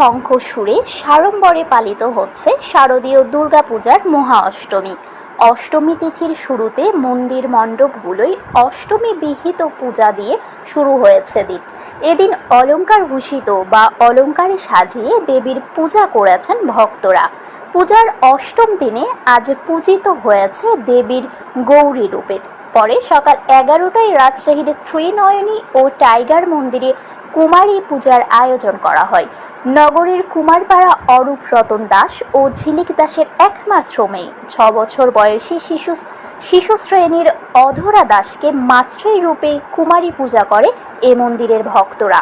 শঙ্খ সুরে সাড়ম্বরে পালিত হচ্ছে শারদীয় দুর্গাপূজার মহা অষ্টমী। অষ্টমী তিথির শুরুতে মন্দির মণ্ডপগুলোই অষ্টমী বিহিত পূজা দিয়ে শুরু হয়েছে দিন। এদিন অলঙ্কার ভূষিত বা অলঙ্কারে সাজিয়ে দেবীর পূজা করেছেন ভক্তরা। পূজার অষ্টম দিনে আজ পূজিত হয়েছে দেবীর গৌরী রূপের পরে সকাল এগারোটায় রাজশাহীর ত্রিনয়নী ও টাইগার মন্দিরে কুমারী পূজার আয়োজন করা হয়। নগরীর কুমারপাড়া অরূপ রতন দাস ও ঝিলিক দাসের একমাত্র মেয়ে। ছ বছর বয়সী শিশু শিশু শ্রেণির অধরা দাসকে মাতৃ রূপে কুমারী পূজা করে এ মন্দিরের ভক্তরা।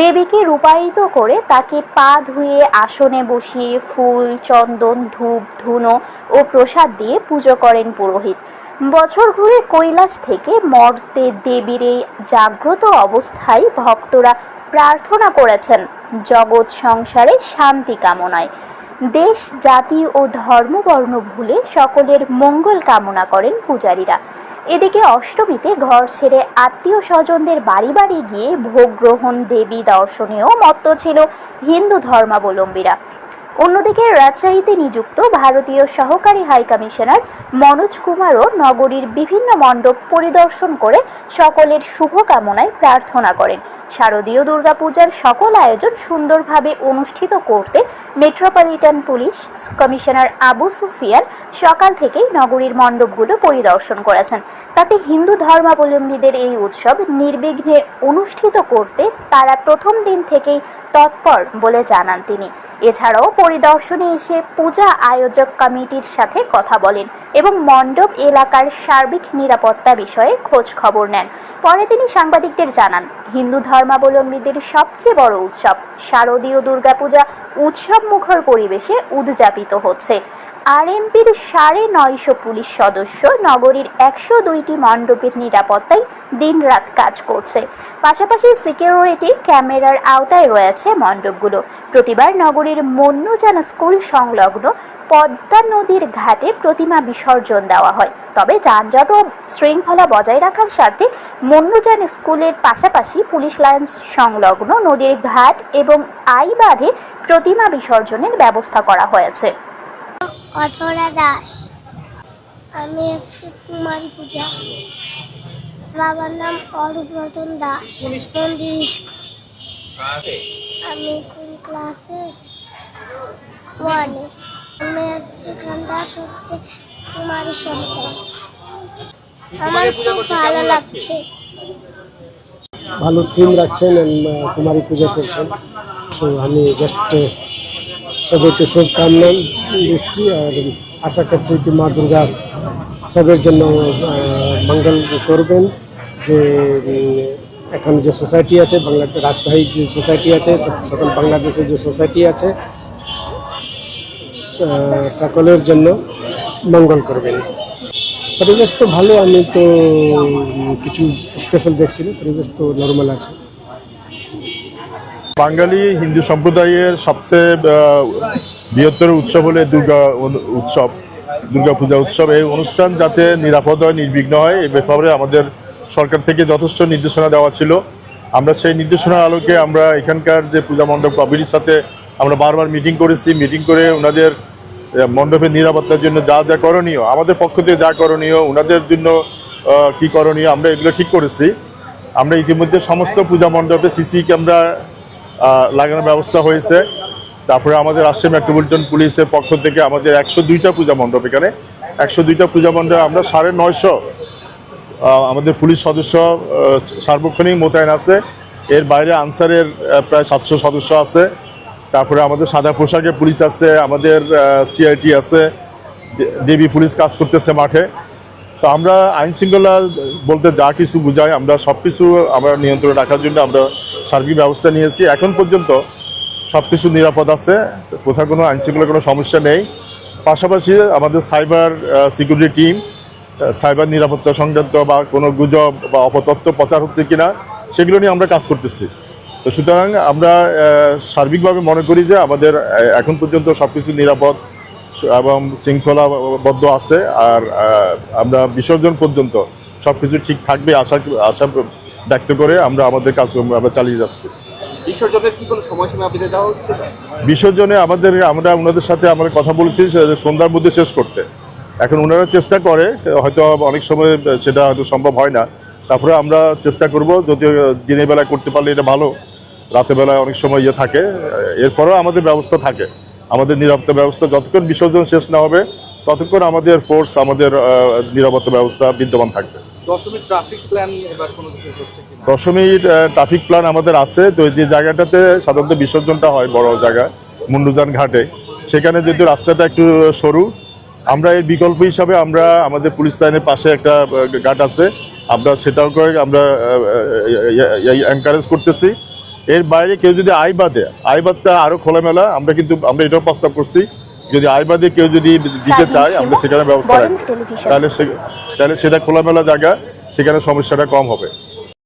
দেবীকে রূপায়িত করে তাকে পা ধুয়ে আসনে বসিয়ে ফুল, চন্দন, ধূপ, ধুনো ও প্রসাদ দিয়ে পুজো করেন পুরোহিত। বছর ঘুরে কৈলাস থেকে মর্তে দেবীর এই জাগ্রত অবস্থায় ভক্তরা প্রার্থনা করেছেন জগৎ সংসারে শান্তি কামনায়। দেশ, জাতি ও ধর্মবর্ণ ভুলে সকলের মঙ্গল কামনা করেন পূজারীরা। এদিকে অষ্টমীতে ঘর ছেড়ে আত্মীয় স্বজনদের বাড়ি বাড়ি গিয়ে ভোগ গ্রহণ, দেবী দর্শনেও মত্ত ছিল হিন্দু ধর্মাবলম্বীরা। অন্যদিকে রাজশাহীতে নিযুক্ত ভারতীয় সহকারী হাই কমিশনার মনোজ কুমারও নগরীর বিভিন্ন মণ্ডপ পরিদর্শন করে সকলের শুভকামনায় প্রার্থনা করেন। শারদীয় দুর্গাপূজার সকল আয়োজন সুন্দরভাবে অনুষ্ঠিত করতে metropolitan police commissioner Abu Sufian সকাল থেকেই নগরীর মণ্ডপগুলো পরিদর্শন করেছেন। তাতে হিন্দু ধর্মাবলম্বীদের এই উৎসব নির্বিঘ্নে অনুষ্ঠিত করতে তারা প্রথম দিন থেকেই তৎপর বলে জানান তিনি। এছাড়াও পরিদর্শনে এসে পূজা আয়োজক কমিটির সাথে কথা বলেন এবং মণ্ডপ এলাকার সার্বিক নিরাপত্তা বিষয়ে খোঁজ খবর নেন। পরে তিনি সাংবাদিকদের জানান, হিন্দু ধর্মাবলম্বীদের সবচেয়ে বড় উৎসব শারদীয় দুর্গাপূজা উৎসব মুখর পরিবেশে উদযাপিত হচ্ছে। আরএমপির সাড়ে নয়শো পুলিশ সদস্য নগরীর একশো দুইটি মণ্ডপের নিরাপত্তায় দিনরাত কাজ করছে। পাশাপাশি সিকিউরিটি ক্যামেরার আওতায় রয়েছে মণ্ডপগুলো। প্রতিবার নগরীর মন্যজানা স্কুল সংলগ্ন পদ্মা নদীর ঘাটে প্রতিমা বিসর্জন দেওয়া হয়। তবে যানজট ও শৃঙ্খলা বজায় রাখার স্বার্থে মন্যযান স্কুলের পাশাপাশি পুলিশ লাইন্স সংলগ্ন নদীর ঘাট এবং আই বাঁধে প্রতিমা বিসর্জনের ব্যবস্থা করা হয়েছে। অথরা দাস। আমি আজকে কুমারী পূজা। বাবার নাম অরূপ রতন দাস। মন্দির আমি কোন ক্লাসে ওয়ানে আমি আজকে গানটা হচ্ছে কুমারী আসছি আমার খুব ভালো লাগছে? ভালো থিম রাখছেন কুমারী পূজা করছেন। সো আমি জাস্ট সবাইকে শুভকামনা দিচ্ছি আর আশা করছি কি মা দুর্গা সবের জন্য মঙ্গল করবেন যে এখন যে সোসাইটি আছে, বাংলা রাজশাহী যে সোসাইটি আছে সকল বাংলাদেশের যে সোসাইটি আছে সকলের জন্য মঙ্গল করবেন। পরিবেশ তো ভালো, আমি তো কিছু স্পেশাল দেখছি না, পরিবেশ তো নর্মাল আছে। বাঙালি হিন্দু সম্প্রদায়ের সবচেয়ে বৃহত্তর উৎসব হলে দুর্গা উৎসব, দুর্গা পূজা উৎসব। এই অনুষ্ঠান যাতে নিরাপদ হয়, নির্বিঘ্ন হয় এই ব্যাপারে আমাদের সরকার থেকে যথেষ্ট নির্দেশনা দেওয়া ছিল। আমরা সেই নির্দেশনার আলোকে আমরা এখানকার যে পূজা মণ্ডপ কমিটির সাথে আমরা বারবার মিটিং করেছি। মিটিং করে ওনাদের মণ্ডপের নিরাপত্তার জন্য যা যা করণীয়, আমাদের পক্ষ থেকে যা করণীয় ওনাদের জন্য কি করণীয়, আমরা এগুলো ঠিক করেছি। আমরা ইতিমধ্যে সমস্ত পূজা মণ্ডপে সিসি ক্যামেরা লাগানোর ব্যবস্থা হয়েছে। তারপরে আমাদের রাজশাহী মেট্রোপলিটন পুলিশের পক্ষ থেকে আমাদের একশো দুইটা পূজা মণ্ডপ এখানে। একশো দুইটা পূজা মণ্ডপে আমরা সাড়ে নয়শো আমাদের পুলিশ সদস্য সার্বক্ষণিক মোতায়েন আছে। এর বাইরে আনসারের প্রায় সাতশো সদস্য আছে। তারপরে আমাদের সাদা পোশাকে পুলিশ আছে, আমাদের সিআইটি আছে। দেবী পুলিশ কাজ করতেছে মাঠে। তো আমরা আইন শৃঙ্খলা বলতে যা কিছু বুঝাই, আমরা সব কিছু আমরা নিয়ন্ত্রণে রাখার জন্য আমরা সার্বিক ব্যবস্থা নিয়েছি। এখন পর্যন্ত সব কিছু নিরাপদ আছে, কোথাও কোনো আইন শৃঙ্খলার কোনো সমস্যা নেই। পাশাপাশি আমাদের সাইবার সিকিউরিটি টিম সাইবার নিরাপত্তা সংক্রান্ত বা কোনো গুজব বা অপতথ্য প্রচার হচ্ছে কিনা, সেগুলো নিয়ে আমরা কাজ করতেছি। তো সুতরাং আমরা সার্বিকভাবে মনে করি যে আমাদের এখন পর্যন্ত সব কিছু নিরাপদ। এবং শৃঙ্খলাবদ্ধ আছে আর আমরা বিসর্জন পর্যন্ত সব কিছু ঠিক থাকবে আশা আশা ব্যক্ত করে আমরা আমাদের কাজ আমরা চালিয়ে যাচ্ছি। বিসর্জনের কি কোনো সময়সীমা বেঁধে দেওয়া হচ্ছে? বিসর্জনে আমাদের আমরা ওনাদের সাথে আমরা কথা বলেছি সে- সন্ধ্যার মধ্যে শেষ করতে। এখন ওনারা চেষ্টা করে হয়তো অনেক সময় সেটা হয়তো সম্ভব হয় না। তারপরে আমরা চেষ্টা করব যদি দিনের বেলায় করতে পারলে এটা ভালো রাতের বেলায় অনেক সময় ইয়ে থাকে এরপরেও আমাদের ব্যবস্থা থাকে। আমাদের নিরাপত্তা ব্যবস্থা যতক্ষণ বিসর্জন শেষ না হবে ততক্ষণ আমাদের ফোর্স আমাদের নিরাপত্তা ব্যবস্থা বিদ্যমান থাকবে। দশমীর ট্রাফিক প্ল্যান এবার কোনো কিছু হচ্ছে দশমীর ট্রাফিক প্ল্যান আমাদের আছে তো যে জায়গাটাতে সাধারণত বিসর্জনটা হয় বড় জায়গা মুন্ডুজান ঘাটে। সেখানে যেহেতু রাস্তাটা একটু সরু আমরা এর বিকল্প হিসাবে আমরা আমাদের পুলিশ লাইনের পাশে একটা ঘাট আছে। আমরা সেটাও আমরা এনকারেজ করতেছি। এর বাইরে কেউ যদি আয় বাদে আইবাদে আইবাদটা আরও খোলামেলা আমরা কিন্তু আমরা এটাও প্রস্তাব করছি যদি আয় বাদে কেউ যদি দিতে চায় আমরা সেখানে ব্যবস্থা রাখি তাহলে তাহলে সেটা খোলামেলা জায়গা সেখানে সমস্যাটা কম হবে।